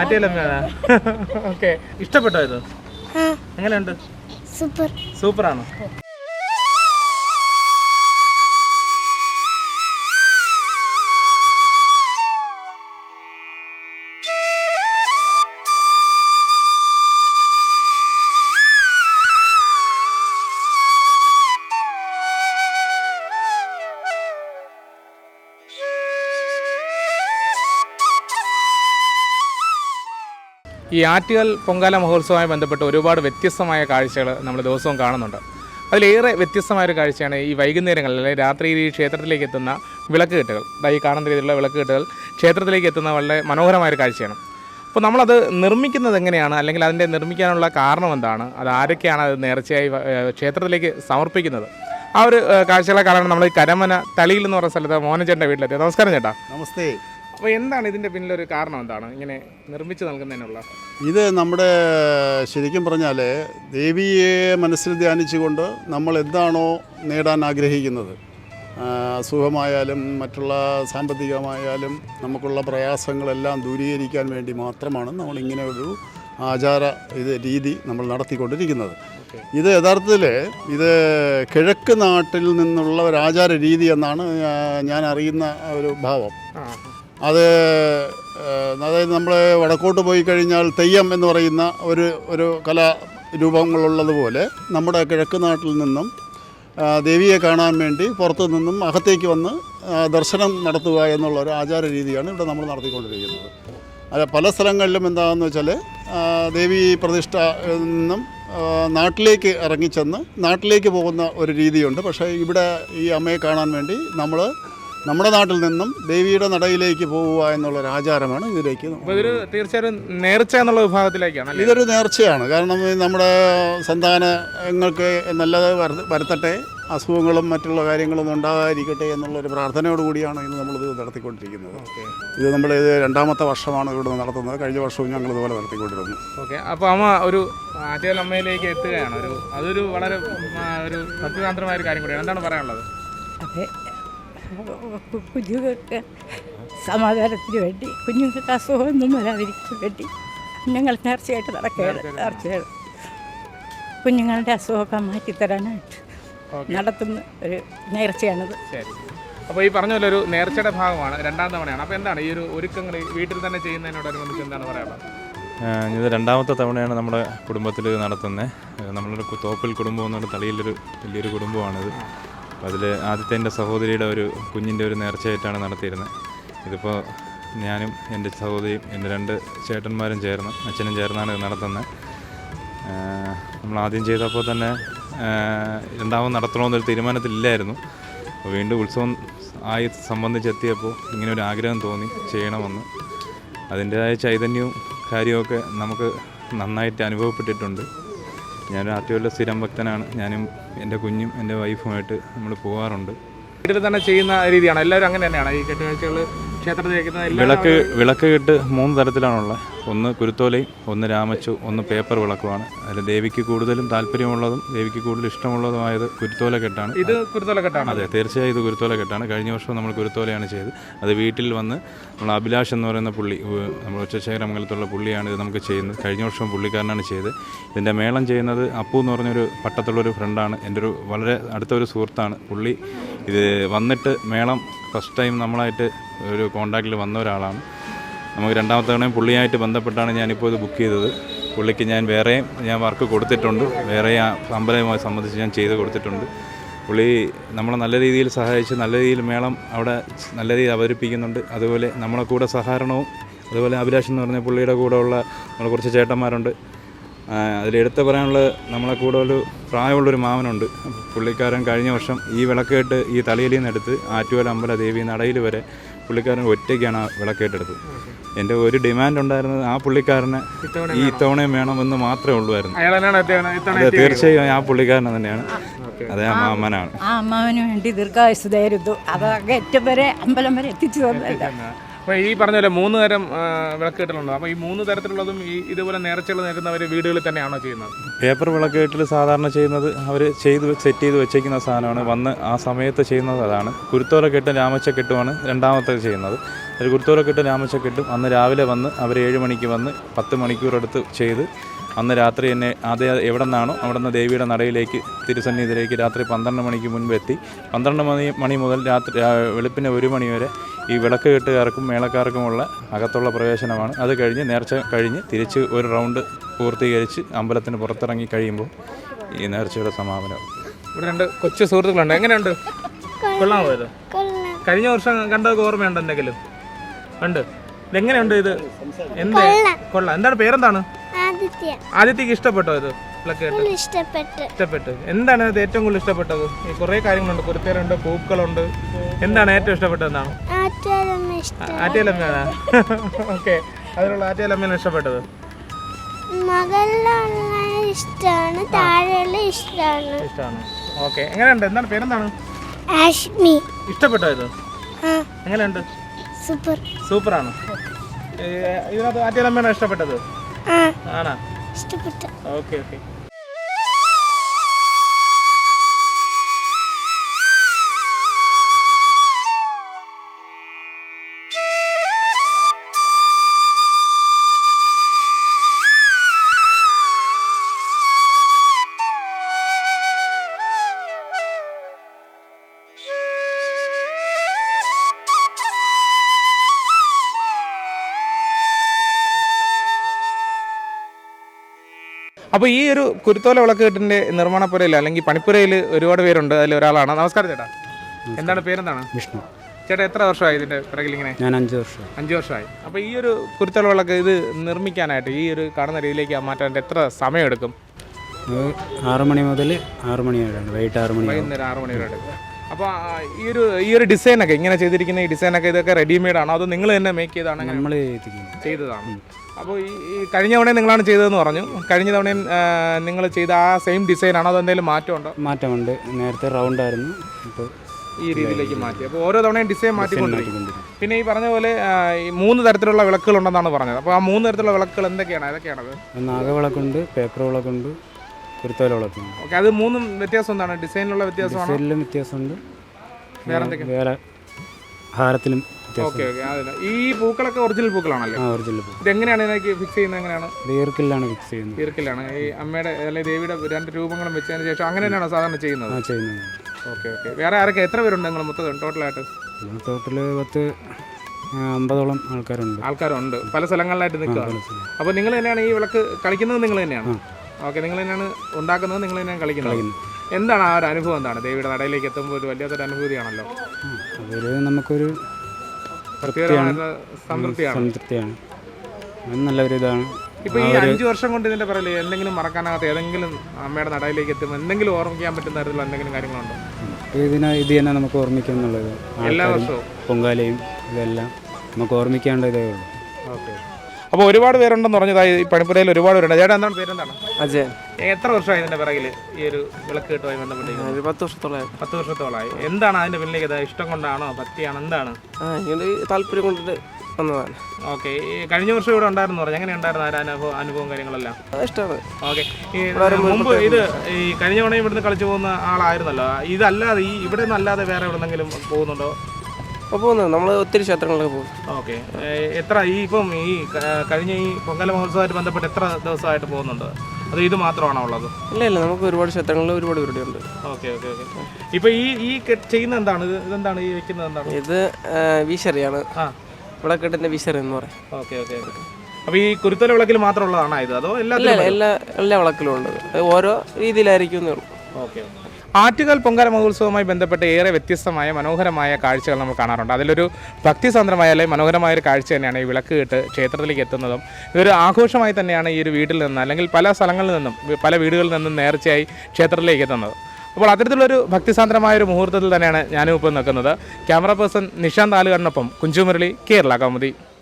ആറ്റുകാലമ്മയാണ് okay ഇഷ്ടപ്പെട്ടോ ഇത്? എങ്ങനെയുണ്ട്? സൂപ്പർ. സൂപ്പറാണ്? ഈ ആറ്റുകാൽ പൊങ്കാല മഹോത്സവവുമായി ബന്ധപ്പെട്ട് ഒരുപാട് വ്യത്യസ്തമായ കാഴ്ചകൾ നമ്മൾ ദിവസവും കാണുന്നുണ്ട്. അതിലേറെ വ്യത്യസ്തമായ ഒരു കാഴ്ചയാണ് ഈ വൈകുന്നേരങ്ങളിൽ അല്ലെങ്കിൽ രാത്രിയിൽ ഈ ക്ഷേത്രത്തിലേക്ക് എത്തുന്ന വിളക്ക് കെട്ടുകൾ ഈ കാണുന്ന രീതിയിലുള്ള വിളക്ക് കെട്ടുകൾ ക്ഷേത്രത്തിലേക്ക് എത്തുന്ന വളരെ മനോഹരമായ ഒരു കാഴ്ചയാണ്. അപ്പോൾ നമ്മളത് നിർമ്മിക്കുന്നത് എങ്ങനെയാണ്? അല്ലെങ്കിൽ അതിന്റെ നിർമ്മിക്കാനുള്ള കാരണം എന്താണ്? അത് ആരൊക്കെയാണ് അത് നേർച്ചയായി ക്ഷേത്രത്തിലേക്ക് സമർപ്പിക്കുന്നത്? ആ ഒരു കാഴ്ചകളെ കാണാൻ നമ്മൾ കരമന തളിയിൽ എന്ന് പറഞ്ഞ സ്ഥലത്ത് മോഹനചേട്ടന്റെ വീട്ടിലെത്തി. നമസ്കാരം ചേട്ടാ. നമസ്തേ. അപ്പോൾ എന്താണ് ഇതിന്റെ പിന്നിലൊരു കാരണം എന്താണ്? ഇങ്ങനെ നിർമ്മിച്ചു നൽകുന്നതിനുള്ള? ഇത് നമ്മുടെ ശരിക്കും പറഞ്ഞാൽ ദേവിയെ മനസ്സിൽ ധ്യാനിച്ചുകൊണ്ട് നമ്മൾ എന്താണോ നേടാൻ ആഗ്രഹിക്കുന്നത്. അസുഖമായാലും മറ്റുള്ള സാമ്പത്തികമായാലും നമുക്കുള്ള പ്രയാസങ്ങളെല്ലാം ദൂരീകരിക്കാൻ വേണ്ടി മാത്രമാണ് നമ്മൾ ഇങ്ങനെ ഒരു ആചാര ഇത് രീതി നമ്മൾ നടത്തിക്കൊണ്ടിരിക്കുന്നത്. ഇത് യഥാർത്ഥത്തിൽ ഇത് കിഴക്ക് നാട്ടിൽ നിന്നുള്ള ഒരു ആചാര രീതി എന്നാണ് ഞാൻ അറിയുന്ന ഒരു ഭാവം. അത് അതായത് നമ്മൾ വടക്കോട്ട് പോയി കഴിഞ്ഞാൽ തെയ്യം എന്ന് പറയുന്ന ഒരു ഒരു കലാരൂപങ്ങളുള്ളതുപോലെ നമ്മുടെ കിഴക്ക് നാട്ടിൽ നിന്നും ദേവിയെ കാണാൻ വേണ്ടി പുറത്തു നിന്നും അകത്തേക്ക് വന്ന് ദർശനം നടത്തുക എന്നുള്ള ഒരു ആചാര രീതിയാണ് ഇവിടെ നമ്മൾ നടത്തിക്കൊണ്ടിരിക്കുന്നത്. അത് പല സ്ഥലങ്ങളിലും എന്താണെന്ന് വെച്ചാൽ ദേവി പ്രതിഷ്ഠ നിന്നും നാട്ടിലേക്ക് ഇറങ്ങിച്ചെന്ന് നാട്ടിലേക്ക് പോകുന്ന ഒരു രീതിയുണ്ട്. പക്ഷേ ഇവിടെ ഈ അമ്മയെ കാണാൻ വേണ്ടി നമ്മൾ നമ്മുടെ നാട്ടിൽ നിന്നും ദേവിയുടെ നടയിലേക്ക് പോവുക എന്നുള്ളൊരു ആചാരമാണ് ഇതിലേക്ക് തീർച്ചയായിട്ടും ഇതൊരു തീർച്ചയായും നേർച്ച എന്നുള്ള വിഭാഗത്തിലേക്കാണ് ഇതൊരു നേർച്ചയാണ്. കാരണം നമ്മുടെ സന്താനങ്ങൾക്ക് നല്ലത് വര- വരുത്തട്ടെ അസുഖങ്ങളും മറ്റുള്ള കാര്യങ്ങളൊന്നും ഉണ്ടാകാതിരിക്കട്ടെ എന്നുള്ളൊരു പ്രാർത്ഥനയോട് കൂടിയാണ് ഇന്ന് നമ്മളിത് നടത്തിക്കൊണ്ടിരിക്കുന്നത്. ഇത് നമ്മൾ ഇത് രണ്ടാമത്തെ വർഷമാണ് ഇവിടെ നടത്തുന്നത്. കഴിഞ്ഞ വർഷവും ഞങ്ങൾ ഇതുപോലെ നടത്തിക്കൊണ്ടിരുന്നു. ഓക്കെ. അപ്പോൾ അമ്മ ഒരു അമ്മയിലേക്ക് എത്തുകയാണ്. ഒരു അതൊരു വളരെ ഒരു സത്യതാന്ത്രമായ ഒരു കാര്യം കൂടിയാണ്. എന്താണ് പറയാനുള്ളത്? അതെ കുഞ്ഞുങ്ങൾക്ക് സമാധാനത്തിന് വേണ്ടി കുഞ്ഞുങ്ങൾക്ക് അസുഖമൊന്നും വരാതിരിക്കാൻ വേണ്ടി ഞങ്ങൾ നേർച്ചയായിട്ട് നടക്കുകയാണ് നേർച്ചയാണ് കുഞ്ഞുങ്ങളുടെ അസുഖമൊക്കെ മാറ്റിത്തരാനായിട്ട് നടത്തുന്ന ഒരു നേർച്ചയാണിത്. ശരി. അപ്പോൾ ഈ പറഞ്ഞ പോലെ ഒരു നേർച്ചയുടെ ഭാഗമാണ് രണ്ടാം തവണയാണ്. അപ്പോൾ എന്താണ് ഈ ഒരു ഒരുക്കങ്ങൾ വീട്ടിൽ തന്നെ ചെയ്യുന്നതിനോടനുബന്ധിച്ച് എന്താണ് പറയാനുള്ളത്? ഇത് രണ്ടാമത്തെ തവണയാണ് നമ്മുടെ കുടുംബത്തിൽ നടത്തുന്നത്. നമ്മളൊരു തോപ്പിൽ കുടുംബം എന്നുള്ള തളിയിലൊരു വലിയൊരു കുടുംബമാണിത്. അതിൽ ആദ്യത്തെ എന്റെ സഹോദരിയുടെ ഒരു കുഞ്ഞിന്റെ ഒരു നേർച്ചയായിട്ടാണ് നടത്തിയിരുന്നത് ഇതിപ്പോൾ ഞാനും എന്റെ സഹോദരിയും എന്റെ രണ്ട് ചേട്ടന്മാരും ചേർന്ന് അച്ഛനും ചേർന്നാണ് ഇത് നടത്തുന്നത് നമ്മൾ ആദ്യം ചെയ്തപ്പോൾ തന്നെ രണ്ടാമത് നടത്തണമെന്നൊരു തീരുമാനത്തിലില്ലായിരുന്നു. അപ്പോൾ വീണ്ടും ഉത്സവം ആയി സംബന്ധിച്ചെത്തിയപ്പോൾ ഇങ്ങനെ ഒരു ആഗ്രഹം തോന്നി ചെയ്യണമെന്ന്. അതിന്റേതായ ചൈതന്യവും കാര്യമൊക്കെ നമുക്ക് നന്നായിട്ട് അനുഭവപ്പെട്ടിട്ടുണ്ട്. ഞാനൊരു ആറ്റുവല്ല സ്ഥിരം ഭക്തനാണ്. ഞാനും എന്റെ കുഞ്ഞും എന്റെ വൈഫുമായിട്ട് നമ്മൾ പോകാറുണ്ട് വീട്ടിൽ തന്നെ ചെയ്യുന്ന രീതിയാണ്? എല്ലാവരും അങ്ങനെ തന്നെയാണ്? ഈ കെട്ടുകാഴ്ചകൾ എല്ലാവരും വിളക്ക് വിളക്ക് കെട്ട് മൂന്ന് തരത്തിലാണുള്ളത്. ഒന്ന് കുരുത്തോലയും ഒന്ന് രാമച്ചു ഒന്ന് പേപ്പർ വിളക്കുമാണ്. അതിൽ ദേവിക്ക് കൂടുതലും താല്പര്യമുള്ളതും ദേവിക്ക് കൂടുതൽ ഇഷ്ടമുള്ളതുമായത് കുരുത്തോല കെട്ടാണ്. ഇത് കുരുത്തോല കെട്ടാണ്. അതെ തീർച്ചയായും ഇത് കുരുത്തോല കെട്ടാണ്. കഴിഞ്ഞ വർഷം നമ്മൾ കുരുത്തോലയാണ് ചെയ്തത്. അത് വീട്ടിൽ വന്ന് നമ്മൾ അഭിലാഷ് എന്ന് പറയുന്ന പുള്ളി നമ്മൾ ഉച്ചശേഖരമംഗലത്തുള്ള പുള്ളിയാണ് ഇത് നമുക്ക് ചെയ്യുന്നത്. കഴിഞ്ഞ വർഷം പുള്ളിക്കാരനാണ് ചെയ്തത്. ഇതിന്റെ മേളം ചെയ്യുന്നത് അപ്പു എന്ന് പറഞ്ഞൊരു പട്ടത്തുള്ളൊരു ഫ്രണ്ടാണ്. എന്റെ ഒരു വളരെ അടുത്തൊരു സുഹൃത്താണ്. പുള്ളി ഇത് വന്നിട്ട് മേളം ഫസ്റ്റ് ടൈം നമ്മളായിട്ട് ഒരു കോണ്ടാക്റ്റിൽ വന്ന ഒരാളാണ്. നമുക്ക് രണ്ടാമത്തെ തവണയും പുള്ളിയായിട്ട് ബന്ധപ്പെട്ടാണ് ഞാനിപ്പോൾ ഇത് ബുക്ക് ചെയ്തത്. പുള്ളിക്ക് ഞാൻ വേറെ ഞാൻ വർക്ക് കൊടുത്തിട്ടുണ്ട്. വേറെ അമ്പലവുമായി സംബന്ധിച്ച് ഞാൻ ചെയ്ത് കൊടുത്തിട്ടുണ്ട്. പുള്ളി നമ്മളെ നല്ല രീതിയിൽ സഹായിച്ച് നല്ല രീതിയിൽ മേളം അവിടെ നല്ല രീതിയിൽ അവതരിപ്പിക്കുന്നുണ്ട്. അതുപോലെ നമ്മളെ കൂടെ സഹകരണവും അതുപോലെ അഭിലാഷ് എന്ന് പറഞ്ഞ പുള്ളിയുടെ കൂടെ ഉള്ള കുറച്ച് ചേട്ടന്മാരുണ്ട്. അതിലെടുത്ത് പറയാനുള്ളത് നമ്മളെ കൂടെ ഒരു പ്രായമുള്ളൊരു മാമനുണ്ട്. പുള്ളിക്കാരൻ കഴിഞ്ഞ വർഷം ഈ വിളക്കേട്ട് ഈ തലയിൽ നിന്ന് എടുത്ത് ആറ്റുവല അമ്പല ദേവി നടയിൽ വരെ പുള്ളിക്കാരൻ ഒറ്റയ്ക്കാണ് ആ വിളക്കേട്ടെടുത്തത്. എന്റെ ഒരു ഡിമാൻഡ് ഉണ്ടായിരുന്നത് ആ പുള്ളിക്കാരനെ ഈ ഇത്തവണയും വേണമെന്ന് മാത്രമേ അത് തീർച്ചയായും ആ പുള്ളിക്കാരനെ തന്നെയാണ്. അതെ ആ മാമനാണ്. ആ അമ്മാവന് വേണ്ടി ദീർഘായുസ് തരുന്നു. അത് ഏറ്റവും വരെ അമ്പലം വരെ എത്തിച്ചു തന്നല്ല അപ്പോൾ ഈ പറഞ്ഞ പോലെ മൂന്ന് തരം ആ, വിളക്ക് കെട്ടലുണ്ട് അപ്പോൾ ഈ മൂന്ന് തരത്തിലുള്ളതും ഈ ഇതുപോലെ നേർച്ചകൾ നേരുന്നവർ വീടുകളിൽ തന്നെയാണോ ചെയ്യുന്നത്? പേപ്പർ വിളക്കേട്ടിൽ സാധാരണ ചെയ്യുന്നത് അവർ ചെയ്ത് സെറ്റ് ചെയ്ത് വെച്ചേക്കുന്ന സാധനമാണ്. വന്ന് ആ സമയത്ത് ചെയ്യുന്നത് അതാണ്. കുരുത്തോല കെട്ടും രാമച്ച കെട്ടുമാണ് രണ്ടാമത്തെ ചെയ്യുന്നത്. ഒരു കുരുത്തോലൊക്കെ ഇട്ട് രാമച്ചൊക്കെ ഇട്ടും. അന്ന് രാവിലെ വന്ന് അവർ ഏഴ് മണിക്ക് വന്ന് പത്ത് മണിക്കൂർ എടുത്ത് ചെയ്ത് അന്ന് രാത്രി എന്നെ അതേ എവിടെ നിന്നാണോ അവിടെ നിന്ന് ദേവിയുടെ നടയിലേക്ക് തിരുസന്നിധിയിലേക്ക് രാത്രി പന്ത്രണ്ട് മണിക്ക് മുൻപ് എത്തി. പന്ത്രണ്ട് മണി മണി മുതൽ രാത്രി വെളുപ്പിന് ഒരു മണി വരെ ഈ വിളക്ക് കെട്ടുകാർക്കും മേളക്കാർക്കുമുള്ള അകത്തുള്ള പ്രവേശനമാണ്. അത് കഴിഞ്ഞ് നേർച്ച കഴിഞ്ഞ് തിരിച്ച് ഒരു റൗണ്ട് പൂർത്തീകരിച്ച് അമ്പലത്തിന് പുറത്തിറങ്ങി കഴിയുമ്പോൾ ഈ നേർച്ചയുടെ സമാപനം. ഇവിടെ രണ്ട് കൊച്ചു സുഹൃത്തുക്കളുണ്ട്. എങ്ങനെയുണ്ട്? കൊള്ളാമോ കഴിഞ്ഞ വർഷം കണ്ടതൊക്കെ ഓർമ്മയുണ്ട് എന്തെങ്കിലും? ഉണ്ട്. ഇതെങ്ങനെയുണ്ട് ഇത്? എന്ത്? കൊള്ളാം. എന്താണ് പേരെന്താണ്? ആദിത്യക്ക് ഇഷ്ടപ്പെട്ടോ ഇത്? ഇഷ്ടപ്പെട്ട്. എന്താണ് ഇത് ഏറ്റവും കൂടുതൽ ഇഷ്ടപ്പെട്ടത്? ഈ കുറേ കാര്യങ്ങളുണ്ട്. കുരുത്തേരുണ്ട് പൂക്കളുണ്ട്. എന്താണ് ഏറ്റവും ഇഷ്ടപ്പെട്ടതെന്നാണ്? ആറ്റയിലമ്മയാണ് ഓക്കെ. അതിലുള്ള ആറ്റയിലമ്മയാണ് ഇഷ്ടപ്പെട്ടത്. ഇഷ്ടമാണ് താഴെയുള്ള ഇഷ്ടമാണ്. ഇഷ്ടമാണ്. ഓക്കെ. എങ്ങനെയുണ്ട്? എന്താണ് പേരെന്താണ്? ആഷ്മി. ഇഷ്ടപ്പെട്ടോ ഇത്? എങ്ങനെയുണ്ട്? സൂപ്പർ. സൂപ്പറാണ്? ഇതിനകത്ത് ആറ്റയിലമ്മയാണ് ഇഷ്ടപ്പെട്ടത്? ആണോ? ഇഷ്ടപ്പെട്ടു. Okay okay. അപ്പോൾ ഈ ഒരു കുരുത്തോല വിളക്കെട്ടിന്റെ നിർമ്മാണപ്പുരയിൽ അല്ലെങ്കിൽ പണിപ്പുരയിൽ ഒരുപാട് പേരുണ്ട് അതിൽ ഒരാളാണ്. നമസ്കാരം ചേട്ടാ. എന്താണ് പേരെന്താണ്? വിഷ്ണു. ചേട്ടാ എത്ര വർഷമായി ഇതിന്റെ പിറകിൽ ഇങ്ങനെ? ഞാൻ അഞ്ച് വർഷം അഞ്ച് വർഷമായി. അപ്പോൾ ഈ ഒരു കുരുത്തോല വിളക്ക് ഇത് നിർമ്മിക്കാനായിട്ട് ഈ ഒരു കാണുന്ന രീതിയിലേക്ക് മാറ്റാൻ എത്ര സമയമെടുക്കും? എടുക്കും ആറ് മണി മുതൽ ആറ് മണി വരെയാണ്. വൈകിട്ട് ആറ് മണി വൈകുന്നേരം ആറ് മണി വരെ അപ്പോൾ ഈ ഒരു ഈ ഒരു ഡിസൈനൊക്കെ ഇങ്ങനെ ചെയ്തിരിക്കുന്ന ഈ ഡിസൈനൊക്കെ ഇതൊക്കെ റെഡിമെയ്ഡ് ആണോ? അതോ നിങ്ങൾ തന്നെ മേക്ക് ചെയ്താണ് നമ്മൾ ചെയ്തതാണ്? അപ്പോൾ ഈ കഴിഞ്ഞ തവണയും നിങ്ങളാണ് ചെയ്തതെന്ന് പറഞ്ഞു. കഴിഞ്ഞ തവണയും നിങ്ങൾ ചെയ്ത ആ സെയിം ഡിസൈൻ ആണോ? അതോ എന്തെങ്കിലും മാറ്റമുണ്ടോ? മാറ്റമുണ്ട്. നേരത്തെ റൗണ്ട് ആയിരുന്നു. ഇപ്പോൾ ഈ രീതിയിലേക്ക് മാറ്റി. അപ്പോൾ ഓരോ തവണയും ഡിസൈൻ മാറ്റിക്കൊണ്ടിരിക്കും പിന്നെ ഈ പറഞ്ഞ പോലെ ഈ മൂന്ന് തരത്തിലുള്ള വിളക്കുകളുണ്ടെന്നാണ് പറഞ്ഞത്. അപ്പോൾ ആ മൂന്ന് തരത്തിലുള്ള വിളക്കുകൾ എന്തൊക്കെയാണ്? ഏതൊക്കെയാണത് നാഗവിളക്കുണ്ട് പേപ്പർ വിളക്കുണ്ട് കുരുത്തോല വിളക്കുണ്ട്. ഓക്കെ അത് മൂന്നും വ്യത്യാസം എന്താണ്? ഡിസൈനിലുള്ള വ്യത്യാസമാണ്? ഡിസൈനിലും വ്യത്യാസമുണ്ട്. വേറെ എന്തൊക്കെ വേറെ ഹാരത്തിലും ഓക്കെ ഓക്കെ. ഈ പൂക്കളൊക്കെ ഒറിജിനൽ പൂക്കളാണല്ലേ? ആ ഒറിജിനൽ ഇതെങ്ങനെയാണ് ഇതിനേക്ക് ഫിക്സ് ചെയ്യുന്നത്? എങ്ങനെയാണ്? ദീർഘിലാണ് ഫിക്സ് ചെയ്യുന്നത്. ഈർക്കിലാണ്. ഈ അമ്മയുടെ അല്ലെങ്കിൽ ദേവിയുടെ രണ്ട് രൂപങ്ങളും വെച്ചതിന് ശേഷം അങ്ങനെ തന്നെയാണോ സാധാരണ ചെയ്യുന്നത്? ആ ചെയ്യുന്നത്. Okay okay. വേറെ ആരൊക്കെ? എത്ര പേരുണ്ട് നിങ്ങൾ മൊത്തം ടോട്ടലായിട്ട് ടോട്ടൽ പത്ത് അമ്പതോളം ആൾക്കാരുണ്ട്. ആൾക്കാരുണ്ട്. പല സ്ഥലങ്ങളിലായിട്ട് നിൽക്കുക. അപ്പോൾ നിങ്ങൾ തന്നെയാണ് ഈ വിളക്ക് കളിക്കുന്നത് നിങ്ങൾ തന്നെയാണ്? ഓക്കെ നിങ്ങൾ തന്നെയാണ് ഉണ്ടാക്കുന്നത് നിങ്ങൾ തന്നെയാണ് കളിക്കുന്നത്. എന്താണ് ആ ഒരു അനുഭവം എന്താണ്? ദേവിയുടെ നടയിലേക്ക് എത്തുമ്പോൾ ഒരു വല്ലാത്തൊരു അനുഭൂതിയാണല്ലോ. അതൊരു നമുക്കൊരു പ്രത്യേകമായിട്ടുള്ള സംതൃപ്തിയാണ്. സംതൃപ്തിയാണ്. അത് നല്ലൊരു ഇതാണ്. ഇപ്പൊ ഈ അഞ്ചു വർഷം കൊണ്ട് ഇതിന്റെ പറയൽ എന്തെങ്കിലും മറക്കാനാകാത്ത ഏതെങ്കിലും അമ്മയുടെ നടയിലേക്ക് എത്തുമ്പോൾ എന്തെങ്കിലും ഓർമ്മിക്കാൻ പറ്റുന്ന തരത്തിലുള്ള എന്തെങ്കിലും കാര്യങ്ങളുണ്ടോ? അപ്പോൾ ഇതിനെ ഇത് തന്നെ നമുക്ക് ഓർമ്മിക്കുക എന്നുള്ളത്. എല്ലാ ആൾക്കാരും വർഷവും? പൊങ്കാലയും ഇതെല്ലാം നമുക്ക് ഓർമ്മിക്കേണ്ട ഇതേ ഉള്ളൂ. ഓക്കെ. അപ്പോൾ ഒരുപാട് പേരുണ്ടെന്ന് പറഞ്ഞതായി ഈ പണിപ്പുരയിൽ ഒരുപാട് പേരുണ്ട്. ചേട്ടാ എന്താണ് പേരെന്താണ്? അജയൻ. എത്ര വർഷമായി ഇതിന്റെ പിറകിൽ ഈ ഒരു വിളക്ക് കെട്ടുമായി ബന്ധപ്പെട്ട് ഒരു പത്ത് വർഷത്തോളമായി. പത്ത് വർഷത്തോളമായി. എന്താണ് അതിന്റെ പിന്നിലേക്ക് ഇത് ഇഷ്ടം കൊണ്ടാണോ പറ്റിയാണ് എന്താണ്? ആ ഇങ്ങനെ താല്പര്യം കൊണ്ടിട്ട് വന്നതാണ്. ഓക്കെ കഴിഞ്ഞ വർഷം ഇവിടെ ഉണ്ടായിരുന്നു പറഞ്ഞു. എങ്ങനെ ഉണ്ടായിരുന്നു ആ അനുഭവം അനുഭവം കാര്യങ്ങളെല്ലാം? ആ, ഇഷ്ടമാണ്. ഓക്കെ മുമ്പ് ഇത് ഈ കഴിഞ്ഞ തവണ ഇവിടുന്ന് കളിച്ചു പോകുന്ന ആളായിരുന്നല്ലോ. ഇതല്ലാതെ ഈ ഇവിടെ നിന്നല്ലാതെ വേറെ എവിടെന്നെങ്കിലും പോകുന്നുണ്ടോ? പോകുന്നത് നമ്മൾ ഒത്തിരി ക്ഷേത്രങ്ങളിലൊക്കെ പോകും ഓക്കെ. എത്ര ഈ ഇപ്പം ഈ കഴിഞ്ഞ ഈ പൊങ്കല മഹോത്സവമായിട്ട് ബന്ധപ്പെട്ട് എത്ര ദിവസമായിട്ട് പോകുന്നുണ്ട്? അത് ഇത് മാത്രമാണോ ഉള്ളത്? ഇല്ല ഇല്ല നമുക്ക് ഒരുപാട് ക്ഷേത്രങ്ങളിൽ ഒരുപാട് പരിപാടി ഉണ്ട്. Okay okay okay. ഇപ്പൊ ഈ ഈ ചെയ്യുന്ന എന്താണ്? ഇത് ഇതെന്താണ്? ഈ വെക്കുന്നത് എന്താണ്? ഇത് ആ, ഇവിടെ ആ വിശറി എന്ന് പറയും. Okay okay okay. അപ്പൊ ഈ കുരുത്തല വിളക്കിൽ മാത്രമുള്ളതാണോ ഇത്? അതോ എല്ലാ എല്ലാ എല്ലാ വിളക്കിലും ഉണ്ട്. ഓരോ രീതിയിലായിരിക്കും എന്നേ ഉള്ളൂ ഓക്കെ. ആറ്റുകാൽ പൊങ്കാല മഹോത്സവവുമായി ബന്ധപ്പെട്ട് ഏറെ വ്യത്യസ്തമായ മനോഹരമായ കാഴ്ചകൾ നമ്മൾ കാണാറുണ്ട്. അതിലൊരു ഭക്തിസാന്ദ്രമായ അല്ലെങ്കിൽ മനോഹരമായ ഒരു കാഴ്ച തന്നെയാണ് ഈ വിളക്ക് കെട്ട് ക്ഷേത്രത്തിലേക്ക് എത്തുന്നതും. ഇതൊരു ആഘോഷമായി തന്നെയാണ് ഈ ഒരു വീട്ടിൽ നിന്ന് അല്ലെങ്കിൽ പല സ്ഥലങ്ങളിൽ നിന്നും പല വീടുകളിൽ നിന്നും നേർച്ചയായി ക്ഷേത്രത്തിലേക്ക് എത്തുന്നത്. അപ്പോൾ അത്തരത്തിലുള്ളൊരു ഭക്തിസാന്ദ്രമായ ഒരു മുഹൂർത്തത്തിൽ തന്നെയാണ് ഞാനും ഇപ്പോൾ നിൽക്കുന്നത്. ക്യാമറ പേഴ്സൺ നിഷാന്ത് ആലുകാരനൊപ്പം കുഞ്ചുമുരളി കേരള കൗമുദി.